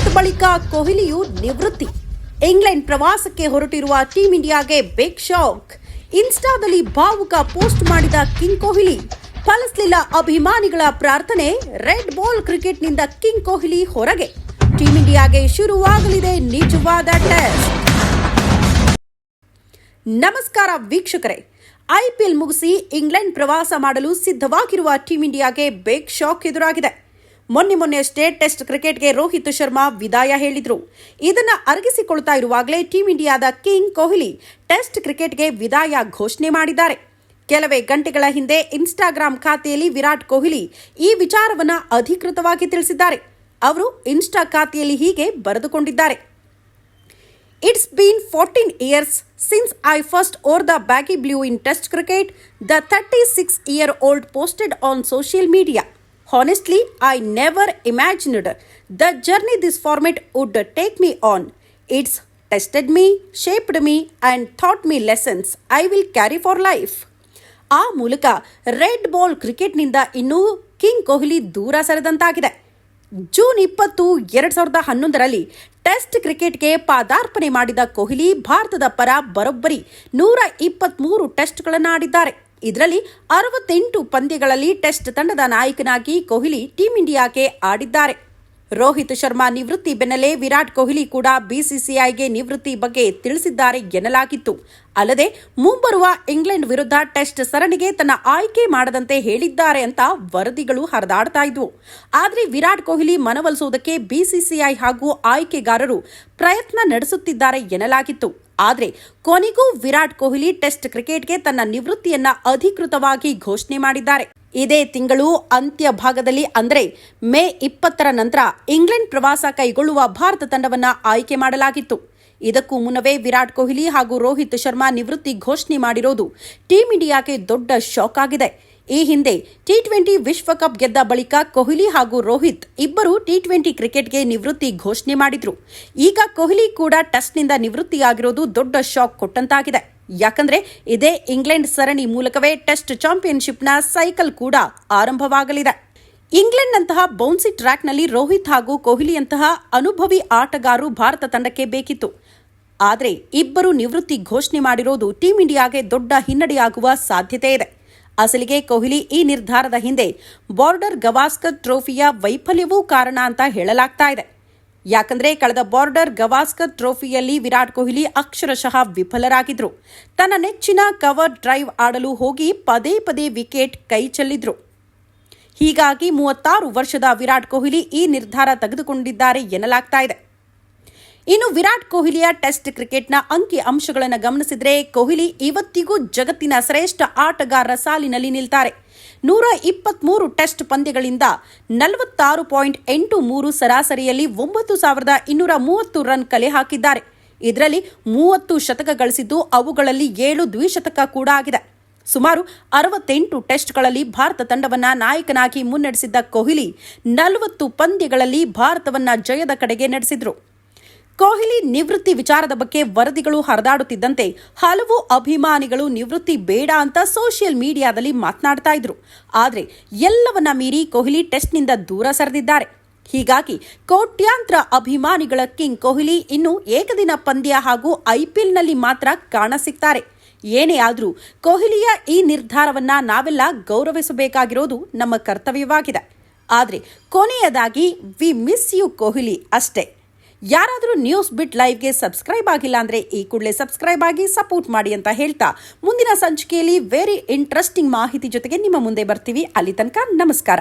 ರೋಹಿತ್ ಬಳಿಕ ಕೊಹ್ಲಿಯು ನಿವೃತ್ತಿ. ಇಂಗ್ಲೆಂಡ್ ಪ್ರವಾಸಕ್ಕೆ ಹೊರಟಿರುವ ಟೀಂ ಇಂಡಿಯಾಗೆ ಬಿಗ್ ಶಾಕ್ ಇನ್ಸ್ಟಾದಲ್ಲಿ ಭಾವುಕ ಪೋಸ್ಟ್ ಮಾಡಿದ ಕಿಂಗ್ ಕೊಹ್ಲಿ ಫಲಿಸಲಿಲ್ಲ ಅಭಿಮಾನಿಗಳ ಪ್ರಾರ್ಥನೆ ರೆಡ್ ಬಾಲ್ ಕ್ರಿಕೆಟ್ನಿಂದ ಕಿಂಗ್ ಕೊಹ್ಲಿ ಹೊರಗೆ. ಟೀಂ ಇಂಡಿಯಾಗೆ ಶುರುವಾಗಲಿದೆ ನಿಜವಾದ ಟೆಸ್ಟ್. ನಮಸ್ಕಾರ ವೀಕ್ಷಕರೇ. ಐಪಿಎಲ್ ಮುಗಿಸಿ ಇಂಗ್ಲೆಂಡ್ ಪ್ರವಾಸ ಮಾಡಲು ಸಿದ್ಧವಾಗಿರುವ ಟೀಂ ಇಂಡಿಯಾಗೆ ಬಿಗ್ ಶಾಕ್ ಎದುರಾಗಿದೆ. ಮೊನ್ನೆ ಮೊನ್ನೆ ಸ್ಟೇಟ್ ಟೆಸ್ಟ್ ಕ್ರಿಕೆಟ್ಗೆ ರೋಹಿತ್ ಶರ್ಮಾ ವಿದಾಯ ಹೇಳಿದ್ರು. ಇದನ್ನ ಅರಗಿಸಿಕೊಳ್ತಾ ಇರುವಾಗಲೇ ಟೀಂ ಇಂಡಿಯಾದ ಕಿಂಗ್ ಕೊಹ್ಲಿ ಟೆಸ್ಟ್ ಕ್ರಿಕೆಟ್ಗೆ ವಿದಾಯ ಘೋಷಣೆ ಮಾಡಿದ್ದಾರೆ. ಕೆಲವೇ ಗಂಟೆಗಳ ಹಿಂದೆ ಇನ್ಸ್ಟಾಗ್ರಾಮ್ ಖಾತೆಯಲ್ಲಿ ವಿರಾಟ್ ಕೊಹ್ಲಿ ಈ ವಿಚಾರವನ್ನ ಅಧಿಕೃತವಾಗಿ ತಿಳಿಸಿದ್ದಾರೆ. ಅವರು ಇನ್ಸ್ಟಾ ಖಾತೆಯಲ್ಲಿ ಹೀಗೆ ಬರೆದುಕೊಂಡಿದ್ದಾರೆ. It's been 14 years since I first wore the baggy blue in Test cricket, the 36 year old posted on social media. Honestly, I never imagined the journey this format would take me on. It's tested me, shaped me, and taught me lessons I will carry for life. ಆ ಮೂಲಕ red ball ಕ್ರಿಕೆಟ್ನಿಂದ ಇನ್ನೂ king Kohli ದೂರ ಸರಿದಂತಾಗಿದೆ June ಇಪ್ಪತ್ತು ಎರಡ್ ಸಾವಿರದ ಹನ್ನೊಂದರಲ್ಲಿ test ಕ್ರಿಕೆಟ್ಗೆ ಪಾದಾರ್ಪಣೆ ಮಾಡಿದ ಕೊಹ್ಲಿ ಭಾರತದ ಪರ ಬರೋಬ್ಬರಿ ನೂರ ಇಪ್ಪತ್ಮೂರು ಟೆಸ್ಟ್ಗಳನ್ನು ಆಡಿದ್ದಾರೆ ಇದರಲ್ಲಿ ಅರವತ್ತೆಂಟು ಪಂದ್ಯಗಳಲ್ಲಿ ಟೆಸ್ಟ್ ತಂಡದ ನಾಯಕನಾಗಿ ಕೊಹ್ಲಿ ಟೀಂ ಇಂಡಿಯಾಗೆ ಆಡಿದ್ದಾರೆ. ರೋಹಿತ್ ಶರ್ಮಾ ನಿವೃತ್ತಿ ಬೆನ್ನಲ್ಲೇ ವಿರಾಟ್ ಕೊಹ್ಲಿ ಕೂಡ ಬಿಸಿಸಿಐಗೆ ನಿವೃತ್ತಿ ಬಗ್ಗೆ ತಿಳಿಸಿದ್ದಾರೆ ಎನ್ನಲಾಗಿತ್ತು. ಅಲ್ಲದೆ ಮುಂಬರುವ ಇಂಗ್ಲೆಂಡ್ ವಿರುದ್ಧ ಟೆಸ್ಟ್ ಸರಣಿಗೆ ತನ್ನ ಆಯ್ಕೆ ಮಾಡದಂತೆ ಹೇಳಿದ್ದಾರೆ ಅಂತ ವರದಿಗಳು ಹರಿದಾಡ್ತಾ ಇದ್ವು. ಆದರೆ ವಿರಾಟ್ ಕೊಹ್ಲಿ ಮನವೊಲಿಸುವುದಕ್ಕೆ ಬಿಸಿಸಿಐ ಹಾಗೂ ಆಯ್ಕೆಗಾರರು ಪ್ರಯತ್ನ ನಡೆಸುತ್ತಿದ್ದಾರೆ ಎನ್ನಲಾಗಿತ್ತು. ಆದರೆ ಕೊನೆಗೂ ವಿರಾಟ್ ಕೊಹ್ಲಿ ಟೆಸ್ಟ್ ಕ್ರಿಕೆಟ್ಗೆ ತನ್ನ ನಿವೃತ್ತಿಯನ್ನ ಅಧಿಕೃತವಾಗಿ ಘೋಷಣೆ ಮಾಡಿದ್ದಾರೆ. ಇದೇ ತಿಂಗಳು ಅಂತ್ಯ ಭಾಗದಲ್ಲಿ ಅಂದರೆ ಮೇ ಇಪ್ಪತ್ತರ ನಂತರ ಇಂಗ್ಲೆಂಡ್ ಪ್ರವಾಸ ಕೈಗೊಳ್ಳುವ ಭಾರತ ತಂಡವನ್ನ ಆಯ್ಕೆ ಮಾಡಲಾಗಿತ್ತು. ಇದಕ್ಕೂ ಮುನ್ನವೇ ವಿರಾಟ್ ಕೊಹ್ಲಿ ಹಾಗೂ ರೋಹಿತ್ ಶರ್ಮಾ ನಿವೃತ್ತಿ ಘೋಷಣೆ ಮಾಡಿರೋದು ಟೀಂ ಇಂಡಿಯಾಗೆ ದೊಡ್ಡ ಶಾಕ್ ಆಗಿದೆ. ಈ ಹಿಂದೆ ಟಿ ಟ್ವೆಂಟಿ ವಿಶ್ವಕಪ್ ಗೆದ್ದ ಬಳಿಕ ಕೊಹ್ಲಿ ಹಾಗೂ ರೋಹಿತ್ ಇಬ್ಬರು ಟಿ ಟ್ವೆಂಟಿ ಕ್ರಿಕೆಟ್ಗೆ ನಿವೃತ್ತಿ ಘೋಷಣೆ ಮಾಡಿದ್ರು. ಈಗ ಕೊಹ್ಲಿ ಕೂಡ ಟೆಸ್ಟ್ನಿಂದ ನಿವೃತ್ತಿಯಾಗಿರೋದು ದೊಡ್ಡ ಶಾಕ್ ಕೊಟ್ಟಂತಾಗಿದೆ. ಯಾಕಂದ್ರೆ ಇದೇ ಇಂಗ್ಲೆಂಡ್ ಸರಣಿ ಮೂಲಕವೇ ಟೆಸ್ಟ್ ಚಾಂಪಿಯನ್ಶಿಪ್ನ ಸೈಕಲ್ ಕೂಡ ಆರಂಭವಾಗಲಿದೆ. ಇಂಗ್ಲೆಂಡ್ನಂತಹ ಬೌನ್ಸಿ ಟ್ರ್ಯಾಕ್ನಲ್ಲಿ ರೋಹಿತ್ ಹಾಗೂ ಕೊಹ್ಲಿಯಂತಹ ಅನುಭವಿ ಆಟಗಾರರು ಭಾರತ ತಂಡಕ್ಕೆ ಬೇಕಿತ್ತು. ಆದರೆ ಇಬ್ಬರು ನಿವೃತ್ತಿ ಘೋಷಣೆ ಮಾಡಿರೋದು ಟೀಂ ಇಂಡಿಯಾಗೆ ದೊಡ್ಡ ಹಿನ್ನಡೆಯಾಗುವ ಸಾಧ್ಯತೆ ಇದೆ. ಅಸಲಿಗೆ ಕೊಹ್ಲಿ ಈ ನಿರ್ಧಾರದ ಹಿಂದೆ ಬಾರ್ಡರ್ ಗವಾಸ್ಕರ್ ಟ್ರೋಫಿಯ ವೈಫಲ್ಯವೂ ಕಾರಣ ಅಂತ ಹೇಳಲಾಗ್ತಾ ಇದೆ. ಯಾಕಂದ್ರೆ ಕಳೆದ ಬಾರ್ಡರ್ ಗವಾಸ್ಕರ್ ಟ್ರೋಫಿಯಲ್ಲಿ ವಿರಾಟ್ ಕೊಹ್ಲಿ ಅಕ್ಷರಶಃ ವಿಫಲರಾಗಿದ್ರು. ತನ್ನ ನೆಚ್ಚಿನ ಕವರ್ ಡ್ರೈವ್ ಆಡಲು ಹೋಗಿ ಪದೇ ಪದೇ ವಿಕೆಟ್ ಕೈ ಚೆಲ್ಲಿದ್ರು. ಹೀಗಾಗಿ ಮೂವತ್ತಾರು ವರ್ಷದ ವಿರಾಟ್ ಕೊಹ್ಲಿ ಈ ನಿರ್ಧಾರ ತೆಗೆದುಕೊಂಡಿದ್ದಾರೆ ಎನ್ನಲಾಗ್ತಾ ಇದೆ. ಇನ್ನು ವಿರಾಟ್ ಕೊಹ್ಲಿಯ ಟೆಸ್ಟ್ ಕ್ರಿಕೆಟ್ನ ಅಂಕಿ ಅಂಶಗಳನ್ನು ಗಮನಿಸಿದರೆ ಕೊಹ್ಲಿ ಇವತ್ತಿಗೂ ಜಗತ್ತಿನ ಶ್ರೇಷ್ಠ ಆಟಗಾರರ ಸಾಲಿನಲ್ಲಿ ನಿಲ್ತಾರೆ. ನೂರ ಇಪ್ಪತ್ಮೂರು ಟೆಸ್ಟ್ ಪಂದ್ಯಗಳಿಂದ ನಲವತ್ತಾರು ಪಾಯಿಂಟ್ ಎಂಟು ಮೂರು ಸರಾಸರಿಯಲ್ಲಿ ಒಂಬತ್ತು ಸಾವಿರದ ಇನ್ನೂರ ಮೂವತ್ತು ರನ್ ಕಲೆ ಹಾಕಿದ್ದಾರೆ. ಇದರಲ್ಲಿ ಮೂವತ್ತು ಶತಕ ಗಳಿಸಿದ್ದು ಅವುಗಳಲ್ಲಿ ಏಳು ದ್ವಿಶತಕ ಕೂಡ ಆಗಿದೆ. ಸುಮಾರು ಅರವತ್ತೆಂಟು ಟೆಸ್ಟ್ಗಳಲ್ಲಿ ಭಾರತ ತಂಡವನ್ನು ನಾಯಕನಾಗಿ ಮುನ್ನಡೆಸಿದ್ದ ಕೊಹ್ಲಿ ನಲವತ್ತು ಪಂದ್ಯಗಳಲ್ಲಿ ಭಾರತವನ್ನು ಜಯದ ಕಡೆಗೆ ನಡೆಸಿದ್ರು. ಕೊಹ್ಲಿ ನಿವೃತ್ತಿ ವಿಚಾರದ ಬಗ್ಗೆ ವರದಿಗಳು ಹರಿದಾಡುತ್ತಿದ್ದಂತೆ ಹಲವು ಅಭಿಮಾನಿಗಳು ನಿವೃತ್ತಿ ಬೇಡ ಅಂತ ಸೋಷಿಯಲ್ ಮೀಡಿಯಾದಲ್ಲಿ ಮಾತನಾಡ್ತಾ ಇದ್ರು. ಆದರೆ ಎಲ್ಲವನ್ನ ಮೀರಿ ಕೊಹ್ಲಿ ಟೆಸ್ಟ್ನಿಂದ ದೂರ ಸರಿದಿದ್ದಾರೆ. ಹೀಗಾಗಿ ಕೋಟ್ಯಾಂತರ ಅಭಿಮಾನಿಗಳ ಕಿಂಗ್ ಕೊಹ್ಲಿ ಇನ್ನು ಏಕದಿನ ಪಂದ್ಯ ಹಾಗೂ ಐಪಿಎಲ್ನಲ್ಲಿ ಮಾತ್ರ ಕಾಣಸಿಗ್ತಾರೆ ಏನೇ ಆದರೂ ಕೊಹ್ಲಿಯ ಈ ನಿರ್ಧಾರವನ್ನ ನಾವೆಲ್ಲ ಗೌರವಿಸಬೇಕಾಗಿರೋದು ನಮ್ಮ ಕರ್ತವ್ಯವಾಗಿದೆ. ಆದರೆ ಕೊನೆಯದಾಗಿ, ವಿ ಮಿಸ್ ಯು ಕೊಹ್ಲಿ ಅಷ್ಟೇ. ಯಾರಾದರೂ ನ್ಯೂಸ್ ಬಿಟ್ ಲೈವ್ಗೆ ಸಬ್ಸ್ಕ್ರೈಬ್ ಆಗಿಲ್ಲ ಅಂದರೆ ಈ ಕೂಡಲೇ ಸಬ್ಸ್ಕ್ರೈಬ್ ಆಗಿ ಸಪೋರ್ಟ್ ಮಾಡಿ ಅಂತ ಹೇಳ್ತಾ ಮುಂದಿನ ಸಂಚಿಕೆಯಲ್ಲಿ ವೆರಿ ಇಂಟ್ರೆಸ್ಟಿಂಗ್ ಮಾಹಿತಿ ಜೊತೆಗೆ ನಿಮ್ಮ ಮುಂದೆ ಬರ್ತೀವಿ. ಅಲ್ಲಿ ತನಕ ನಮಸ್ಕಾರ.